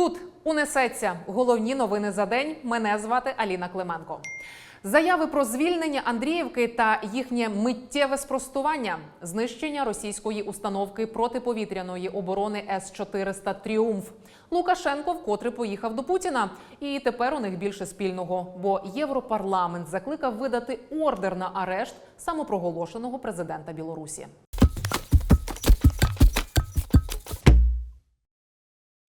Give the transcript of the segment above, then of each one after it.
Тут унесеться головні новини за день. Мене звати Аліна Клименко. Заяви про звільнення Андріївки та їхнє миттєве спростування, знищення російської установки протиповітряної оборони С 400 Тріумф. Лукашенко вкотре поїхав до Путіна, і тепер у них більше спільного. Бо Європарламент закликав видати ордер на арешт самопроголошеного президента Білорусі.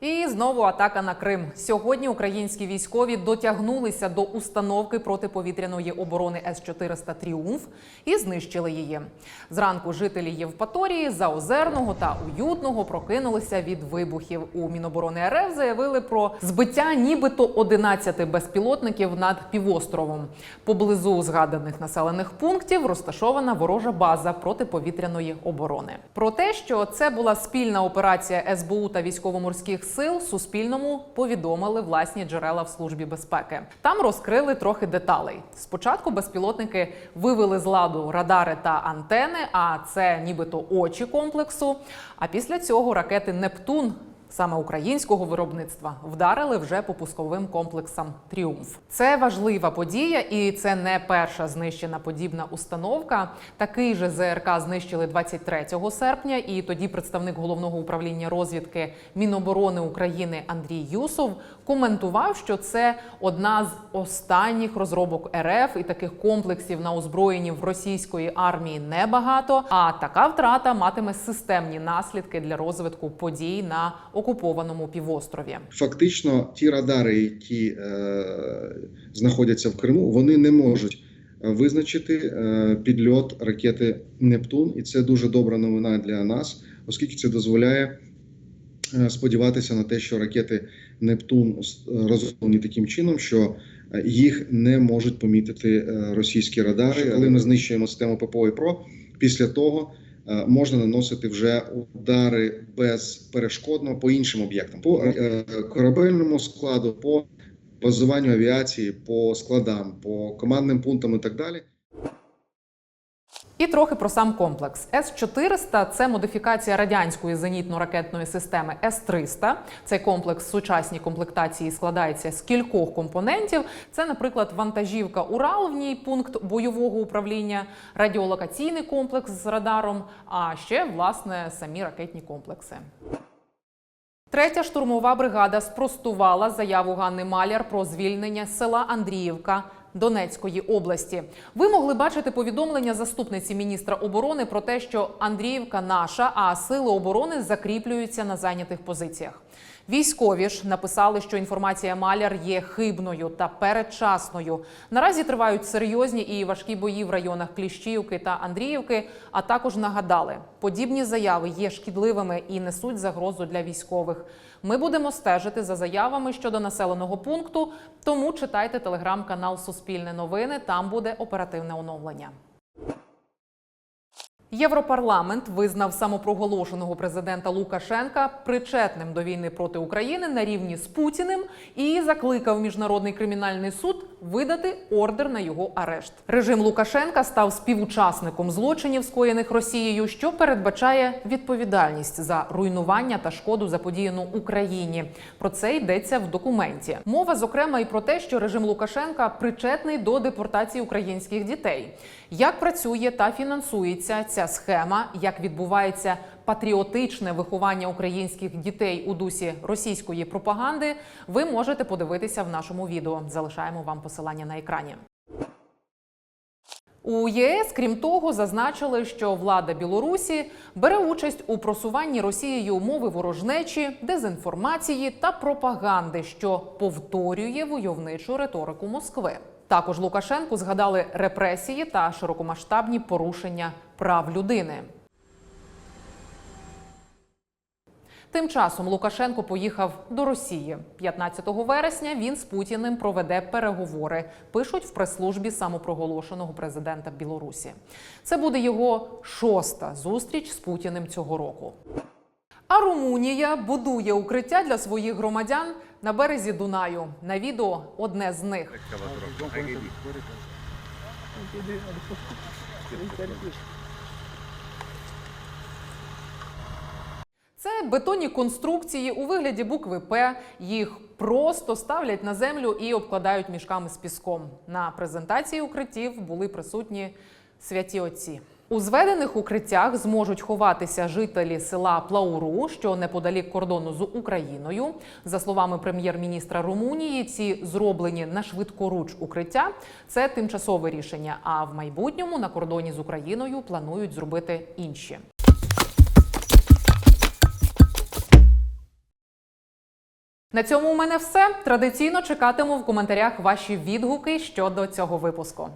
І знову атака на Крим. Сьогодні українські військові дотягнулися до установки протиповітряної оборони С-400 Тріумф і знищили її. Зранку жителі Євпаторії, Заозерного та Уютного прокинулися від вибухів. У Міноборони РФ заявили про збиття нібито 11 безпілотників над півостровом. Поблизу згаданих населених пунктів розташована ворожа база протиповітряної оборони. Про те, що це була спільна операція СБУ та військово-морських сил, Суспільному повідомили власні джерела в службі безпеки. Там розкрили трохи деталей. Спочатку безпілотники вивели з ладу радари та антени, а це нібито очі комплексу. А після цього ракети Нептун саме українського виробництва вдарили вже по пусковим комплексам Тріумф. Це важлива подія, і це не перша знищена подібна установка. Такий же ЗРК знищили 23 серпня. І тоді представник головного управління розвідки Міноборони України Андрій Юсов коментував, що це одна з останніх розробок РФ, і таких комплексів на озброєнні в російської армії небагато. А така втрата матиме системні наслідки для розвитку подій на окупованому півострові. Фактично, ті радари, які е, знаходяться в Криму, вони не можуть визначити е, підльот ракети Нептун, і це дуже добра новина для нас, оскільки це дозволяє е, сподіватися на те, що ракети Нептун розроблені таким чином, що е, їх не можуть помітити е, російські радари. Коли ми знищуємо систему ППО і ПРО, після того е, можна наносити вже удари безперешкодно по іншим об'єктам, по е, корабельному складу, по базуванню авіації, по складам, по командним пунктам і так далі. І трохи про сам комплекс. С-400 – це модифікація радянської зенітно-ракетної системи С-300. Цей комплекс в сучасній комплектації складається з кількох компонентів. Це, наприклад, вантажівка Урал, в ній пункт бойового управління, радіолокаційний комплекс з радаром, а ще власне самі ракетні комплекси. Третя штурмова бригада спростувала заяву Ганни Маляр про звільнення села Андріївка Донецької області. Ви могли бачити повідомлення заступниці міністра оборони про те, що Андріївка наша, а сили оборони закріплюються на зайнятих позиціях. Військові ж написали, що інформація Маляр є хибною та передчасною. Наразі тривають серйозні і важкі бої в районах Кліщіївки та Андріївки. А також нагадали, подібні заяви є шкідливими і несуть загрозу для військових. Ми будемо стежити за заявами щодо населеного пункту. Тому читайте телеграм-канал Суспільне новини. Там буде оперативне оновлення. Європарламент визнав самопроголошеного президента Лукашенка причетним до війни проти України на рівні з Путіним і закликав міжнародний кримінальний суд видати ордер на його арешт. Режим Лукашенка став співучасником злочинів, скоєних Росією, що передбачає відповідальність за руйнування та шкоду заподіяну Україні. Про це йдеться в документі. Мова зокрема і про те, що режим Лукашенка причетний до депортації українських дітей. Як працює та фінансується ця схема, як відбувається патріотичне виховання українських дітей у дусі російської пропаганди, ви можете подивитися в нашому відео. Залишаємо вам посилання на екрані. У ЄС, крім того, зазначили, що влада Білорусі бере участь у просуванні Росією мови ворожнечі, дезінформації та пропаганди, що повторює войовничу риторику Москви. Також Лукашенку згадали репресії та широкомасштабні порушення прав людини. Тим часом Лукашенко поїхав до Росії. 15 вересня він з Путіним проведе переговори. Пишуть в прес-службі самопроголошеного президента Білорусі. Це буде його шоста зустріч з Путіним цього року. А Румунія будує укриття для своїх громадян на березі Дунаю. На відео одне з них. Це бетонні конструкції у вигляді букви П. Їх просто ставлять на землю і обкладають мішками з піском. На презентації укриттів були присутні святі отці. У зведених укриттях зможуть ховатися жителі села Плауру, що неподалік кордону з Україною. За словами прем'єр-міністра Румунії, ці зроблені на швидкоруч укриття це тимчасове рішення. А в майбутньому на кордоні з Україною планують зробити інші. На цьому у мене все. Традиційно чекатиму в коментарях ваші відгуки щодо цього випуску.